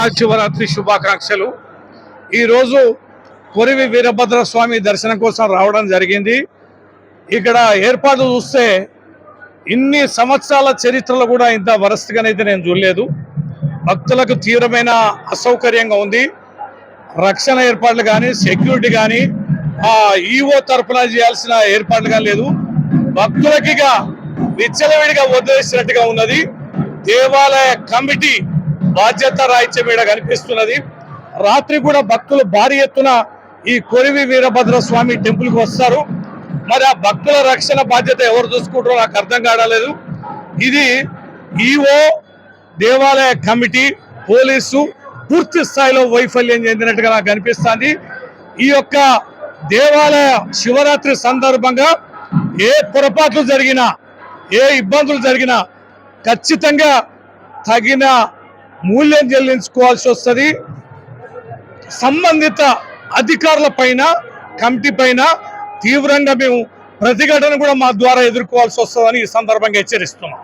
మహాశివరాత్రి శుభాకాంక్షలు. ఈరోజు కొరివి వీరభద్ర స్వామి దర్శనం కోసం రావడం జరిగింది. ఇక్కడ ఏర్పాటు చూస్తే ఇన్ని సంవత్సరాల చరిత్రలో కూడా ఇంత వరస్ట్గానైతే నేను చూడలేదు. భక్తులకు తీవ్రమైన అసౌకర్యంగా ఉంది. రక్షణ ఏర్పాట్లు కానీ సెక్యూరిటీ కానీ ఆ ఈఓ తరఫున చేయాల్సిన ఏర్పాట్లు కానీ లేదు. భక్తులకిగా విచ్చలవిడిగా వదిలేసినట్టుగా ఉన్నది. దేవాలయ కమిటీ బాధ్యత రాహిత్యం ఇక్కడ కనిపిస్తున్నది. రాత్రి కూడా భక్తులు భారీ ఎత్తున ఈ కొరివి వీరభద్ర స్వామి టెంపుల్కి వస్తారు. మరి ఆ భక్తుల రక్షణ బాధ్యత ఎవరు చూసుకుంటారో నాకు అర్థం కాడలేదు ఇది ఈఓ దేవాలయ కమిటీ పోలీసు పూర్తి స్థాయిలో వైఫల్యం చెందినట్టుగా నాకు అనిపిస్తుంది. ఈ యొక్క దేవాలయ శివరాత్రి సందర్భంగా ఏ పొరపాట్లు జరిగినా ఏ ఇబ్బందులు జరిగినా ఖచ్చితంగా తగిన మూల్యం చెల్లించుకోవాల్సి వస్తుంది. సంబంధిత అధికారుల పైన కమిటీ పైన తీవ్రంగా మేము ప్రతిఘటన కూడా మా ద్వారా ఎదుర్కోవాల్సి వస్తుందని ఈ సందర్భంగా హెచ్చరిస్తున్నాం.